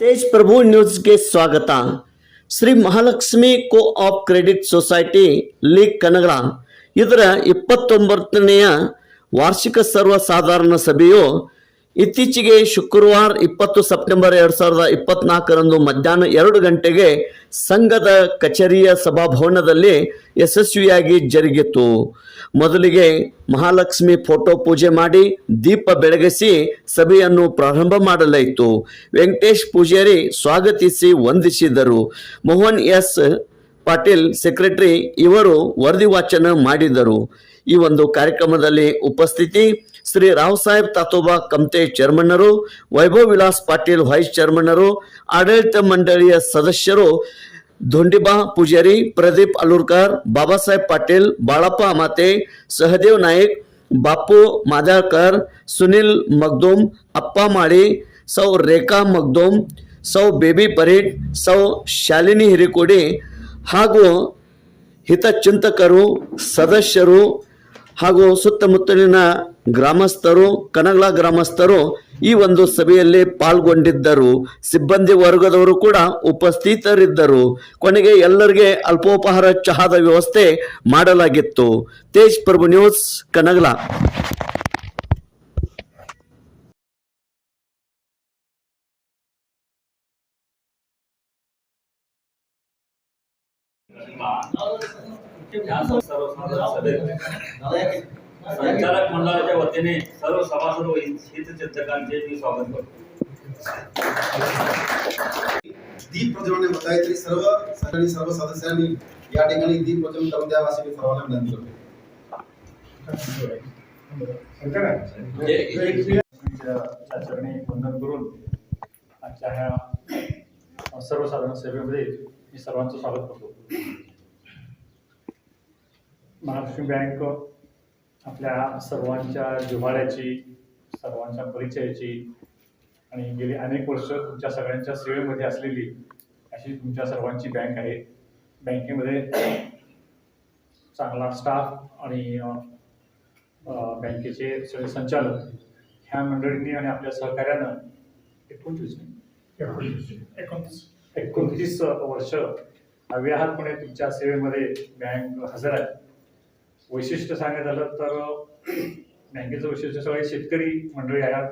ತೇಜ್ ಪ್ರಭು ನ್ಯೂಸ್ಗೆ ಸ್ವಾಗತ. Shri Mahalakshmi co op credit society league ಕನಗಡ ಇದರ ಇಪ್ಪತ್ತೊಂಬತ್ತನೆಯ ವಾರ್ಷಿಕ ಸರ್ವಸಾಧಾರಣ ಸಭೆಯು ಇತ್ತೀಚೆಗೆ ಶುಕ್ರವಾರ ಇಪ್ಪತ್ತು ಸೆಪ್ಟೆಂಬರ್ ಎರಡು ಸಾವಿರದ ಇಪ್ಪತ್ನಾಲ್ಕರಂದು ಮಧ್ಯಾಹ್ನ ಎರಡು ಗಂಟೆಗೆ ಸಂಘದ ಕಚೇರಿಯ ಸಭಾಭವನದಲ್ಲಿ ಯಶಸ್ವಿಯಾಗಿ ಜರುಗಿತು ಮೊದಲಿಗೆ ಮಹಾಲಕ್ಷ್ಮಿ ಫೋಟೋ ಪೂಜೆ ಮಾಡಿ ದೀಪ ಬೆಳಗಿಸಿ ಸಭೆಯನ್ನು ಪ್ರಾರಂಭ ಮಾಡಲಾಯಿತು. ವೆಂಕಟೇಶ್ ಪೂಜಾರಿ ಸ್ವಾಗತಿಸಿ ವಂದಿಸಿದರು. ಮೋಹನ್ ಎಸ್. ಪಾಟೀಲ್, ಸೆಕ್ರೆಟರಿ ಇವರು ವರದಿ ವಾಚನ ಮಾಡಿದರು. ಈ ಒಂದು ಕಾರ್ಯಕ್ರಮದಲ್ಲಿ ಉಪಸ್ಥಿತಿ ಶ್ರೀ ರಾವ್ ಸಾಹೇಬ್ ತಾತೋಬಾ ಕಮ್ತೆ ಚೇರ್ಮನ್ನರು ವೈಭವ್ ವಿಲಾಸ್ ಪಾಟೀಲ್ ವೈಸ್ ಚೇರ್ಮನ್ನರು ಆಡಳಿತ ಮಂಡಳಿಯ ಸದಸ್ಯರು ಧೋಂಡಿಬಾ ಪೂಜಾರಿ ಪ್ರದೀಪ್ ಅಲೂರ್ಕರ್ ಬಾಬಾಸಾಹೇಬ್ ಪಾಟೀಲ್ ಬಾಳಪ್ಪ ಅಮಾತೆ ಸಹದೇವ್ ನಾಯ್ಕ್ ಬಾಪು ಮಾದಾಳ್ಕರ್ ಸುನಿಲ್ ಮಗ್ದೂಮ್ ಅಪ್ಪ ಮಾಳಿ ಸೌ ರೇಖಾ ಮಗ್ದೂಮ್ ಸೌ ಬೇಬಿ ಪರೀಡ್ ಸೌ ಶಾಲಿನಿ ಹಿರಿಕೋಡಿ ಹಾಗೂ ಹಿತಚಿಂತಕರು ಸದಸ್ಯರು ಹಾಗೂ ಸುತ್ತಮುತ್ತಲಿನ ಗ್ರಾಮಸ್ಥರು, ಕನಗಲ ಗ್ರಾಮಸ್ಥರು ಈ ಒಂದು ಸಭೆಯಲ್ಲಿ ಪಾಲ್ಗೊಂಡಿದ್ದರು. ಸಿಬ್ಬಂದಿ ವರ್ಗದವರು ಕೂಡ ಉಪಸ್ಥಿತರಿದ್ದರು. ಕೊನೆಗೆ ಎಲ್ಲರಿಗೆ ಅಲ್ಪೋಪಹಾರ ಚಹಾದ ವ್ಯವಸ್ಥೆ ಮಾಡಲಾಗಿತ್ತು. ತೇಜ್ ಪ್ರಭು ನ್ಯೂಸ್, ಕನಗಲ. संचालक मंडळाच्या वतीने सर्व सभासद व हितचिंतकांचे मी स्वागत करतो. दीप प्रज्वलने सर्व सर्व सदस्यांनी या ठिकाणी दीप प्रज्वलन करून द्यावं अशी मी सर्वांना विनंती करतो. चरणी वंदन करून आजच्या ह्या सर्वसाधारण सभेमध्ये मी सर्वांचं स्वागत करतो. महालक्ष्मी बँक आपल्या सर्वांच्या जिव्हाळ्याची सर्वांच्या परिचयाची आणि गेली अनेक वर्ष तुमच्या सगळ्यांच्या सेवेमध्ये असलेली अशी तुमच्या सर्वांची बँक आहे. बँकेमध्ये चांगला स्टाफ आणि बँकेचे सगळे संचालक ह्या मंडळींनी आणि आपल्या सहकार्यानं एकोणतीस एकोणतीस. एकोणतीस वर्ष अव्याहतपणे तुमच्या सेवेमध्ये बँक हजर आहे. वैशिष्ट्य सांगायचं झालं तर बँकेचं वैशिष्ट्य सगळे शेतकरी मंडळी आहेत.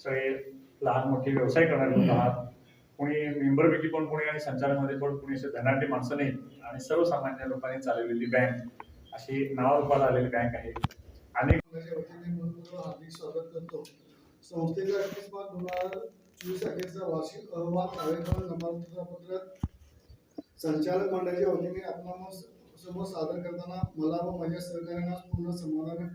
सगळे लहान मोठे व्यवसाय करणारे लोक आहात. कोणी मेंबरपैकी पण कोणी आणि संचालनामध्ये पण कोणी असे धनाढ्य माणसं नाही. आणि सर्वसामान्य लोकांनी चालवलेली बँक अशी नावारूपाला आलेली बँक आहे. अनेक हार्दिक स्वागत करतो. संस्थेचा एकवीस मार्च दोन हजार चोवीस अखेरचा वार्षिक अहवाल कार्यक्रम नमस्कारपत्र संचालक मंडळाच्या वतीने आपण समोर सादर करताना मला व माझ्या सहकार्यांना पूर्ण समाधान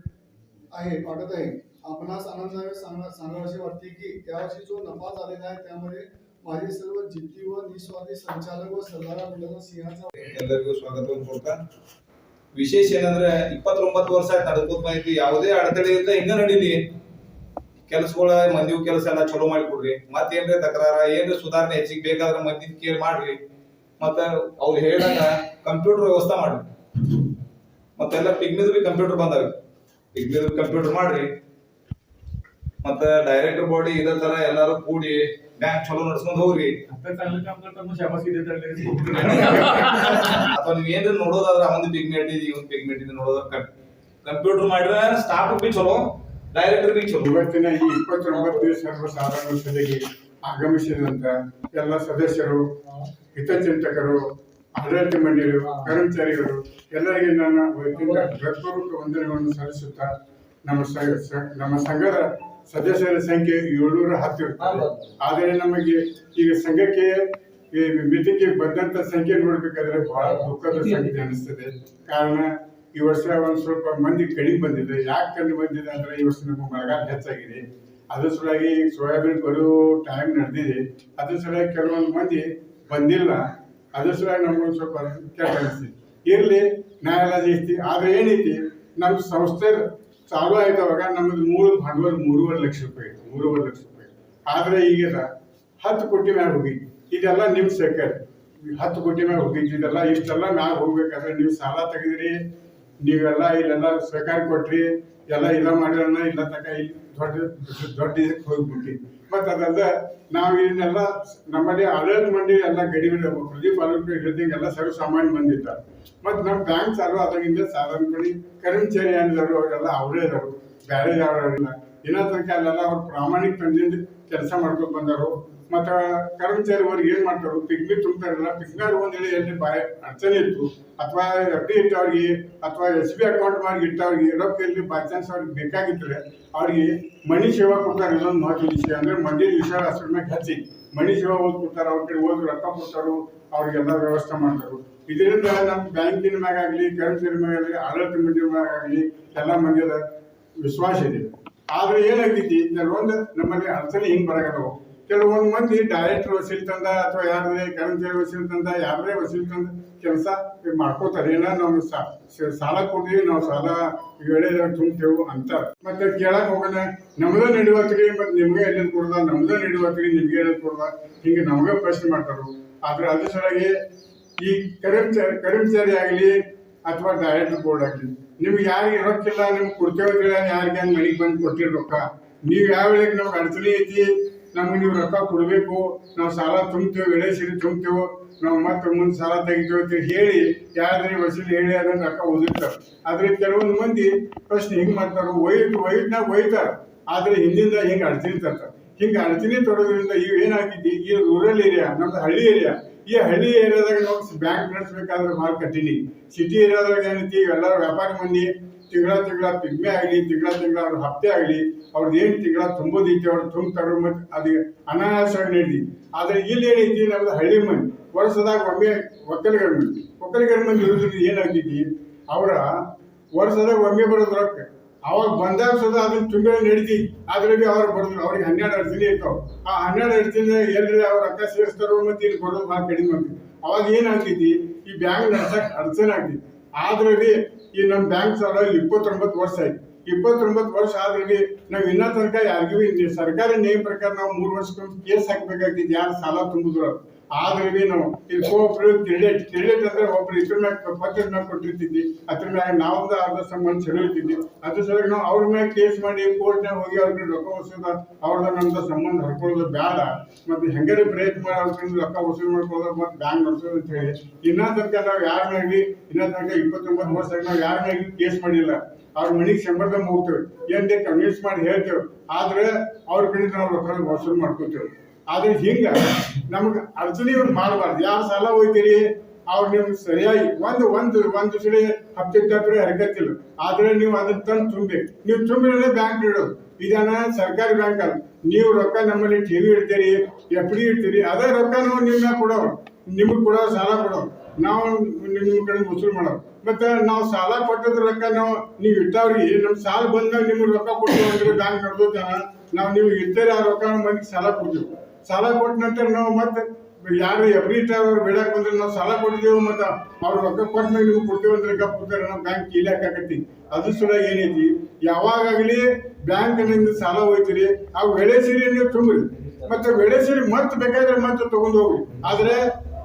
आहे वाटत आहे आपणास आनंदाने सांगा सांगावेसे वाटते की यावर्षी जो नफा झालेला आहे त्यामध्ये माझे सर्व जिद्दी व निस्वार्थी संचालक व सल्लागार मंडळाचा सिंहाचा ಎಲ್ಲರಿಗೂ ಸ್ವಾಗತವನ್ನು ಕೊಡ್ತಾ ವಿಶೇಷ ಏನಂದ್ರೆ ಇಪ್ಪತ್ತೊಂಬತ್ತು ವರ್ಷ ಆಯ್ತು ನಡ್ಕೋತ ಬಂದಿದ್ವಿ ಯಾವುದೇ ಅಡೆತಡೆ ಇಲ್ಲದೆ ಹಿಂಗ ನಡೀಲಿ ಕೆಲಸಗಳ ಮಂದಿವು ಕೆಲಸ ಎಲ್ಲ ಚಲೋ ಮಾಡಿಕೊಡ್ರಿ ಮತ್ತೇನ್ರಿ ತಕರಾರ ಏನ್ರಿ ಸುಧಾರಣೆ ಹೆಚ್ಚಿಗೆ ಬೇಕಾದ್ರೆ ಮಂದಿ ಕೇಳಿ ಮಾಡ್ರಿ ಮತ್ತ ಅವ್ರು ಹೇಳಿದಾಗ ಕಂಪ್ಯೂಟರ್ ವ್ಯವಸ್ಥೆ ಮಾಡ್ರಿ ಮತ್ತೆಲ್ಲ ಪಿಗ್ಮಿದ್ ಬಿ ಕಂಪ್ಯೂಟರ್ ಬಂದಾಗ. ಪಿಗ್ಮಿದ್ ಕಂಪ್ಯೂಟರ್ ಮಾಡ್ರಿ. ಮತ್ತೆ ಡೈರೆಕ್ಟರ್ ಬಾಡಿ ಇದೇ ತರ ಎಲ್ಲಾರು ಕೂಡಿ ಬ್ಯಾಂಕ್ ಚಲೋ ನಡ್ಸ್ಕೊಂಡ್ ಹೋಗ್ರಿ. ಅಥವಾ ನೀವ್ ಏನ್ರಿ ನೋಡೋದಾದ್ರ ಒಂದು ಪಿಗ್ ಮೇಟಿದ್ ಒಂದು ಪಿಗ್ ಮೇಟಿದ್ ನೋಡೋದ್ ಕಂಪ್ಯೂಟರ್ ಮಾಡಿದ್ರೆ ಸ್ಟಾಫ್ ಬಿ ಚಲೋ ಡೈರೆಕ್ಟರ್ ಬಿ ಚಲೋ. ಇವತ್ತಿನ ಈ ಇಪ್ಪತ್ತೊಂಬತ್ತು ಸರ್ವಸಾಧಾರಣ ಆಗಮಿಸಿದಂತ ಎಲ್ಲ ಸದಸ್ಯರು, ಹಿತಚಿಂತಕರು ಆಡಳಿತ ಮಂಡಳಿಯರು ಕರ್ಮಚಾರಿಗಳು, ಎಲ್ಲರಿಗೆ ನನ್ನ ಹೃತ್ಪೂರ್ವಕ ವಂದನೆಗಳನ್ನು ಸಲ್ಲಿಸುತ್ತಾ ನಮ್ಮ ನಮ್ಮ ಸಂಘದ ಸದಸ್ಯರ ಸಂಖ್ಯೆ ಏಳ್ನೂರ ಹತ್ತು ಆದರೆ ನಮಗೆ ಈಗ ಸಂಘಕ್ಕೆ ಈ ಮೀಟಿಂಗ್ಗೆ ಬಂದಂತ ಸಂಖ್ಯೆ ನೋಡ್ಬೇಕಾದ್ರೆ ಬಹಳ ದುಃಖದ ಸಂಖ್ಯೆ ಅನಿಸ್ತದೆ ಕಾರಣ ಈ ವರ್ಷ ಒಂದು ಸ್ವಲ್ಪ ಮಂದಿ ಕಡಿಮೆ ಬಂದಿದೆ. ಯಾಕೆ ಕಡಿಮೆ ಬಂದಿದೆ ಅಂದ್ರೆ ಈ ವರ್ಷ ನಮ್ಮ ಮಳೆಗಾಲ ಹೆಚ್ಚಾಗಿದೆ. ಅದ್ರ ಸಲುವಾಗಿ ಸೋಯಾಬೀನ್ ಬರೋ ಟೈಮ್ ನಡೆದಿದೆ. ಅದ್ರ ಸಲುವಾಗಿ ಕೆಲವೊಂದು ಮಂದಿ ಬಂದಿಲ್ಲ. ಅದ್ರ ಸಲುವಾಗಿ ನಮ್ಗೊಂದು ಸ್ವಲ್ಪ ಕೆಟ್ಟಿ ಇರಲಿ ಇರ್ಲಿ ನ್ಯಾಯಾಲಯ ಆದ್ರೆ ಏನೈತಿ ನಮ್ಮ ಸಂಸ್ಥೆ ಚಾಲು ಆಯ್ತವಾಗ ನಮ್ಮದು ಮೂರು ಬಂಡವಾಳ ಮೂರುವರೆ ಲಕ್ಷ ರೂಪಾಯಿ ಇತ್ತು. ಮೂರುವರೆ ಲಕ್ಷ ರೂಪಾಯಿ ಆದ್ರೆ ಈಗೆಲ್ಲ ಹತ್ತು ಕೋಟಿ ಮ್ಯಾಗ ಹೋಗಿ ಇದೆಲ್ಲ ನಿಮ್ ಸರ್ಕಾರ. ಹತ್ತು ಕೋಟಿ ಮ್ಯಾಗ ಹೋಗಿ ಇದೆಲ್ಲ ಇಷ್ಟೆಲ್ಲ ಮ್ಯಾಗ ಹೋಗ್ಬೇಕಾದ್ರೆ ನೀವು ಸಾಲ ತೆಗೆದ್ರಿ. ನೀವೆಲ್ಲ ಇಲ್ಲೆಲ್ಲ ಸ್ವೀಕಾರ ಕೊಟ್ರಿ, ಎಲ್ಲ ಇಲ್ಲ ಮಾಡಿರೋಣ ಇಲ್ಲ ತಕ ಇಲ್ಲಿ ದೊಡ್ಡ ದೊಡ್ಡ ಇದಕ್ಕೆ ಹೋಗ್ಬಿಟ್ಟು ಮತ್ತೆ ಅದಲ್ಲ ನಾವು ಇದನ್ನೆಲ್ಲ ನಮ್ಮಲ್ಲಿ ಆಡಳಿತ ಮಂಡಿ ಎಲ್ಲ ಗಡಿ ಪ್ರದೀಪ್ ಹೇಳ್ದಂಗೆ ಎಲ್ಲ ಸರ್ವ ಸಾಮಾನ್ಯ ಬಂದಿದ್ದ ಮತ್ತು ನಮ್ಮ ಬ್ಯಾಂಕ್ ಚಾಲು ಆದಾಗಿಂದ ಸಾಧಾರಣ ಕಡೆ ಕರ್ಮಚಾರಿ ಅವರೆಲ್ಲ ಅವರೇ ಇದಾರು ಬೇರೆ ಯಾರಿಲ್ಲ ಇನ್ನೂ ತನಕ ಅಲ್ಲೆಲ್ಲ ಅವ್ರು ಪ್ರಾಮಾಣಿಕ ತಂದಿಂದ ಕೆಲಸ ಮಾಡ್ಕೊಂಡು ಬಂದರು ಮತ್ತು ಕರ್ಮಚಾರಿ ಅವ್ರಿಗೆ ಏನು ಮಾಡ್ತಾರೆ ಪಿಗ್ಮಿ ತುಂಬ್ತಾರಲ್ಲ ಒಂದು ಹೇಳಿ ಎಲ್ಲಿ ಬಾಯ್ ಅಡಚಣೆ ಇತ್ತು, ಅಥವಾ ಎಫ್ ಡಿ ಇಟ್ಟವ್ರಿಗೆ, ಅಥವಾ ಎಸ್ ಬಿ ಅಕೌಂಟ್ ಮಾಡಿ ಇಟ್ಟವ್ರಿಗೆ, ರೊಕ್ಕ ಎಲ್ಲಿ ಬೈ ಚಾನ್ಸ್ ಅವ್ರಿಗೆ ಬೇಕಾಗಿದ್ರೆ, ಅವ್ರಿಗೆ ಮಣಿ ಸೇವಾ ಕೊಡ್ತಾರೆ ಇನ್ನೊಂದು ಮಹತ್ವದ ವಿಷಯ ಅಂದ್ರೆ ಮಂದಿ ವಿಷಯ ಅಷ್ಟ್ರ ಮ್ಯಾಗ ಹಚ್ಚಿ ಮಣಿ ಸೇವಾ ಹೋಗಿ ಕೊಡ್ತಾರೆ, ಅವ್ರ ಕಡೆ ಓದಿ ರೊಕ್ಕ ಕೊಡ್ತಾರು ಅವ್ರಿಗೆಲ್ಲ ವ್ಯವಸ್ಥೆ ಮಾಡ್ತಾರೆ. ಇದರಿಂದ ನಮ್ಮ ಬ್ಯಾಂಕಿನ ಮ್ಯಾಗ ಆಗಲಿ ಕರ್ಮಚಾರಿ ಮ್ಯಾಗ ಆಗಲಿ, ಆಡಳಿತ ಮಂಡಿ ಮ್ಯಾಗ ಆಗಲಿ, ಎಲ್ಲ ಮಂದಿರ ವಿಶ್ವಾಸ ಇದೆ. ಆದ್ರೆ ಏನಾಗ್ತೈತಿ ಕೆಲವೊಂದು ನಮ್ಮಲ್ಲಿ ಅಡಚಣೆ ಹಿಂಗ್ ಬರಗದವು ಕೆಲವೊಂದು ಮಂದಿ ಡೈರೆಕ್ಟರ್ ವಸೀಲ್ ತಂದ ಅಥವಾ ಯಾರೇ ಕರ್ಮಚಾರಿ ವಸೀಲ್ ತಂದ ಯಾರೇ ವಸೀಲ್ ತಂದ ಕೆಲಸ ಮಾಡ್ಕೋತಾರೆ. ಏನ ನಾವು ಸಾಲ ಕೊಡ್ತೀವಿ, ನಾವು ಸಾಲ ವೇಳೆ ತುಂಬ್ತೇವು ಅಂತ ಮತ್ತೆ ಕೇಳಕ್ ಹೋಗೋಣ, ನಮ್ದ ನಡಿವತ್ರಿ ಮತ್ತೆ ನಿಮ್ಗೆ ಎಲ್ಲಿ ಕೊಡ್ದ, ನಮ್ದ ನಡಿವತ್ರಿ ನಿಮ್ಗೆ ಎಲ್ಲಿ ಕೊಡ್ದ, ಹಿಂಗೆ ನಮ್ಗೆ ಪ್ರಶ್ನೆ ಮಾಡ್ತಾರು. ಆದ್ರೆ ಅದ್ರ ಸಲುವಾಗಿ ಈ ಕರ್ಮಚಾರಿ ಕರ್ಮಚಾರಿ ಆಗಲಿ ಅಥವಾ ಡೈರೆಕ್ಟರ್ ಬೋರ್ಡ್ ಆಗಲಿ, ನಿಮ್ಗೆ ಯಾರಿಗೆ ರೊಕ್ಕಿಲ್ಲ ನಿಮ್ಗೆ ಕೊಡ್ತೇವೆ ಅಂತ ಹೇಳಿ ಯಾರಿಗೆ ಹಂಗೆ ಮನೆಗೆ ಬಂದು ಕೊಟ್ಟಿರಿ ರೊಕ್ಕ ನೀವು ಯಾವ ವೇಳೆಗೆ ನಮ್ಗೆ ಅಡಚಣೆ ಐತಿ? ನಮ್ಗೆ ನೀವು ರೊಕ್ಕ ಕೊಡಬೇಕು, ನಾವು ಸಾಲ ತುಂಬ್ತೇವೆ ಎಳೆ ಸಿರಿ ತುಂಬ್ತೇವೆ ನಾವು ಮತ್ತೆ ಮುಂದೆ ಸಾಲ ತೆಗಿತೇವೆ ಅಂತ ಹೇಳಿ ಯಾರಾದ್ರೂ ವಸೂಲಿ ಹೇಳಿ ಅದನ್ನ ರೊಕ್ಕ ಓದಿರ್ತಾರೆ. ಆದ್ರೆ ಕೆಲವೊಂದು ಮಂದಿ ಪ್ರಶ್ನೆ ಹಿಂಗೆ ಮಾಡ್ತಾರೆ ಒಯ್ದು ಒಯ್ದ್ನಾಗ ಒಯ್ತಾರೆ. ಆದ್ರೆ ಹಿಂದಿಂದ ಹಿಂಗೆ ಅಡಚಣೆ ತರ್ತಾರೆ ಹಿಂಗೆ ಅಡಚಣೆ ತೊಡೋದ್ರಿಂದ ಈಗ ಏನಾಗ್ತೈತಿ, ಈ ರೂರಲ್ ಏರಿಯಾ ನಮ್ದು ಹಳ್ಳಿ ಏರಿಯಾ ಈ ಹಳ್ಳಿ ಏರಿಯಾದಾಗ ನಾವು ಬ್ಯಾಂಕ್ ನಡೆಸ್ಬೇಕಾದ್ರೆ ಭಾಳ ಸಿಟಿ ಏರಿಯಾದಾಗ ಏನೈತಿ, ಎಲ್ಲಾರು ವ್ಯಾಪಾರಿ ಮಂದಿ ತಿಂಗಳ ತಿಂಗಳ ಪಿಗ್ಮೆ ಆಗಲಿ, ತಿಂಗಳ ತಿಂಗಳ ಅವ್ರ ಹಪ್ತೆ ಆಗಲಿ ಅವ್ರದ್ದು ಏನು ತಿಂಗಳ ತುಂಬೋದೈತಿ ಅವ್ರು ತುಂಬ್ತಾರೋ ಮತ್ತು ಅದು ಅನಾಯಾಸವಾಗಿ ನಡೀತಿ ಆದ್ರೆ ಇಲ್ಲಿ ಏನೈತಿ ನಮ್ದು ಹಳ್ಳಿ ಮಂದಿ ವರ್ಷದಾಗ ಒಮ್ಮೆ ಒಕ್ಕಲಿಗರ ಮಂದಿ ಒಕ್ಕಲಿಗರ ಮಂದಿ ಇರೋದ್ರಿಂದ ಏನಾಗ್ತೈತಿ ಅವರ ವರ್ಷದಾಗ ಒಮ್ಮೆ ಬರೋದು ರೊಕ್ಕ. ಅವಾಗ ಬಂದಾಗ ಸುದ ಅದನ್ನ ತುಂಬಿದ ನಡೀತಿ, ಆದ್ರೆ ಬಿ ಅವ್ರು ಬರೋದು, ಅವ್ರಿಗೆ ಹನ್ನೆರಡು ಅಡಚಣೆ ಇರ್ತಾವ. ಆ ಹನ್ನೆರಡು ಅಡಚಣೆ ಎಲ್ರಿ ಅವ್ರ ರೊಕ್ಕ ಸೇರಿಸ್ತಾರೋ ಮತ್ತೆ ಇಲ್ಲಿ ಬರೋದು ಭಾಳ ಕಡಿಮೆ ಆಗ್ತೈತಿ. ಅವಾಗ ಏನಾಗ್ತೈತಿ ಈ ಬ್ಯಾಂಕ್ ನಡ್ಸಕ್ ಅಡಚಣೆ ಆಗ್ತೈತಿ. ಆದ್ರೆ ಬಿ ಈ ನಮ್ಮ ಬ್ಯಾಂಕ್ ಸಾಲ ಇಪ್ಪತ್ತೊಂಬತ್ತು ವರ್ಷ ಆಯ್ತು. ಇಪ್ಪತ್ತೊಂಬತ್ತು ವರ್ಷ ಆದ್ರೆ ನಾವು ಇನ್ನೂ ತನಕ ಯಾರಿಗೂ ಸರ್ಕಾರಿ ನೇಮ್ ಪ್ರಕಾರ ನಾವು ಮೂರು ವರ್ಷಕ್ಕೊಂದು ಕೇಸ್ ಹಾಕ್ಬೇಕಾಗ್ತೈತಿ ಯಾರು ಸಾಲ ತುಂಬಿದ್ರು ಆದ್ರೆ ನಾವು ಇದು ಕೋಆಪರೇಟಿವ್ ಕ್ರೆಡಿಟ್ ಕ್ರೆಡಿಟ್ ಅಂದ್ರೆ ಒಬ್ರು ಇದ್ರ ಮ್ಯಾಗ ಮ್ಯಾಗ ಕೊಟ್ಟಿರ್ತಿದ್ವಿ ಅದ್ರ ಮ್ಯಾಗ ನಾವೊಂದು ಅರ್ಧ ಸಂಬಂಧ ಸೆಳೆಯುತ್ತಿದ್ವಿ ಅದ್ರ ಸಲುವಾಗಿ ನಾವು ಅವ್ರ ಮ್ಯಾಗ ಕೇಸ್ ಮಾಡಿ ಕೋರ್ಟ್ನಾಗ ಹೋಗಿ ಅವ್ರಿಗೆ ರೊಕ್ಕ ವಸೂಲ, ಅವ್ರದ ನಮ್ದು ಸಂಬಂಧ ಹರ್ಕೊಳ್ಳೋದು ಬೇಡ ಮತ್ತೆ ಹೆಂಗಾರೆ ಪ್ರಯತ್ನ ಮಾಡಿ ಅವ್ರ ಕಡೆ ರೊಕ್ಕ ವಸೂಲು ಮಾಡ್ಕೊಳ್ಳೋದು ಮತ್ತೆ ಬ್ಯಾಂಕ್ ನಡೆಸೋದು ಅಂತ ಹೇಳಿ. ಇನ್ನೊಂದ್ ತನಕ ನಾವು ಯಾರ ಮ್ಯಾಗಲಿ, ಇನ್ನ ತನಕ ಇಪ್ಪತ್ತೊಂಬತ್ತು ವರ್ಷ ನಾವು ಯಾರ ಮ್ಯಾಗ ಕೇಸ್ ಮಾಡಿಲ್ಲ. ಅವ್ರ ಮನೆಗೆ ಸಂಬಂಧ ಹೋಗ್ತೇವೆ ಏನ್ ಕನ್ವಿನ್ಸ್ ಮಾಡಿ ಹೇಳ್ತೇವೆ. ಆದ್ರೆ ಅವ್ರ ಕಡೆ ನಾವು ರೊಕ್ಕ ವಸೂಲು ಮಾಡ್ಕೊತೇವೆ. ಆದ್ರೆ ಹಿಂಗ ನಮ್ಗೆ ಅಡಚಣೆ ಮಾಡಬಾರ್ದು. ಯಾವ ಸಾಲ ಹೋಯ್ತೀರಿ? ಅವ್ರು ನಿಮ್ಗೆ ಸರಿಯಾಗಿ ಒಂದು ಒಂದು ಒಂದು ಸರಿ ಹಪ್ತೆ ತಪ್ಪರೆ ಹರಕತ್ತಿಲ್ಲ. ಆದ್ರೆ ನೀವು ಅದನ್ನ ತಂದು ತುಂಬಿ ನೀವು ತುಂಬಿದ್ರೆ ಬ್ಯಾಂಕ್ ಇಡೋದು. ಇದನ್ನ ಸರ್ಕಾರಿ ಬ್ಯಾಂಕ್ ಅಲ್ಲ. ನೀವು ರೊಕ್ಕ ನಮ್ಮಲ್ಲಿ ಠೇವಿ ಇಡ್ತೀರಿ ಎಫ್ ಡಿ ಇಡ್ತೀರಿ, ಅದೇ ರೊಕ್ಕ ನಾವು ನಿಮ್ಮ ಕೊಡೋರು. ನಿಮ್ಗೆ ಕೊಡೋ ಸಾಲ ಕೊಡೋರು. ನಾವು ನಿಮ್ಮ ಕಡೆ ವಸೂಲು ಮಾಡೋರು. ಮತ್ತೆ ನಾವು ಸಾಲ ಕೊಟ್ಟದ ರೊಕ್ಕ ನಾವು ನೀವು ಇಟ್ಟವ್ರಿ. ನಮ್ಮ ಸಾಲ ಬಂದಾಗ ನಿಮ್ಗೆ ರೊಕ್ಕ ಕೊಡ್ತೀವಿ ಬ್ಯಾಂಕ್ ನಡ್ದು ನಾವು ನೀವು ಇರ್ತೀರಿ ಆ ರೊಕ್ಕ ಮಂದಿಗೆ ಸಾಲ ಕೊಡ್ತೀವಿ. ಸಾಲ ಕೊಟ್ಟ ನಂತರ ನಾವು ಮತ್ತೆ ಯಾರು ಎವ್ರಿ ಅವ್ರು ಬೇಡಕ್ ಬಂದ್ರೆ ನಾವು ಸಾಲ ಕೊಟ್ಟಿದ್ದೇವೆ ಮತ್ತೆ ಅವ್ರು ರೊಕ್ಕ ಕೊಟ್ಟ ಮೇಲೆ ನೀವು ಕೊಡ್ತೀವಿ ಅಂದ್ರೆ ಗಪ್ ಕೊಡ್ತಾರೆ ನಾವು ಬ್ಯಾಂಕ್ ಕೀಲಾಕತ್ತಿ ಅದು ಸುಲ ಏನೈತಿ? ಯಾವಾಗಲಿ ಬ್ಯಾಂಕ್ನಿಂದ ಸಾಲ ಹೋಯ್ತೀರಿ, ಆ ವೇಳೆ ಸೀರೆ ನೀವು ತುಂಬ್ರಿ. ಮತ್ತೆ ವೇಳೆ ಸೀರೆ ಮತ್ತೆ ಬೇಕಾದ್ರೆ ಮತ್ತೆ ತಗೊಂಡು ಹೋಗ್ರಿ. ಆದ್ರೆ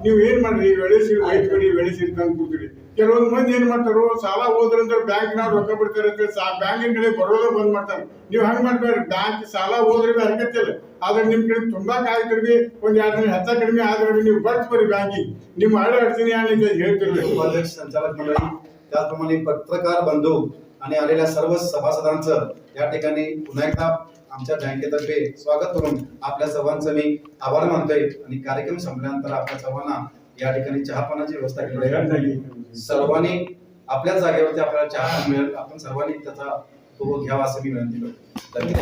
ನೀವು ಏನ್ ಮಾಡ್ರಿ? ವೇಳೆ ಸೀರೆ ಹೋಯ್ತು ಬಿಡಿ ವೇಳೆ ಸೀರೆ ತಂದು ಕೊಡ್ತೀರಿ. ಕೆಲವೊಂದು ಮಂದಿ ಏನ್ ಮಾಡ್ತಾರೋ ಸಾಲ ಹೋದ್ರಂದ್ರೆ ಬ್ಯಾಂಕ್ ನಾವ್ ರೊಕ್ಕ ಬಿಡ್ತಾರೆ ಅಂತ ಹೇಳಿ ಸಾ- ಬ್ಯಾಂಕಿನ ಕಡೆ ಬರೋದೇ ಬಂದ್ ಮಾಡ್ತಾರೆ ನೀವು ಹಂಗ್ ಮಾಡ್ಬೇಡ್ರಿ ಬ್ಯಾಂಕ್ ಸಾಲ ಹೋದ್ರೆ ಬಿ ಹರಕತ್ತಿಲ್ಲ ಆದ್ರೆ ನಿಮ್ ಕಡೆ ತುಂಬಾ ಕಾಯ್ತಿರ್ ಬಿ ಒಂದ್ ಎರಡ್ ದಿನ ಹೆಚ್ಚ ಕಡಿಮೆ ಆದ್ರೆ ಬಿ ನೀವು ಬರ್ತ್ ಬರ್ರಿ ಬ್ಯಾಂಕಿಗೆ ನಿಮ್ಮ ಹಳೆ अडचणी आणि ಹೇಳ್ತಿರ್ಲಿ उपाध्यक्ष संचालक मंडळी त्याचप्रमाणे पत्रकार बंधू आणि आलेल्या सर्व सभासदांचं या ठिकाणी पुन्हा एकदा आमच्या बँकेतर्फे स्वागत करून आपल्या सर्वांचं मी आभार मानतोय आणि कार्यक्रम संपल्यानंतर आपल्या सर्वांना या ठिकाणी चहापानाची व्यवस्था केली सर्वांनी आपल्या जागेवरती आपल्याला चहा मिळेल. आपण सर्वांनी त्याचा उपभोग घ्यावा असं मी विनंती करतो.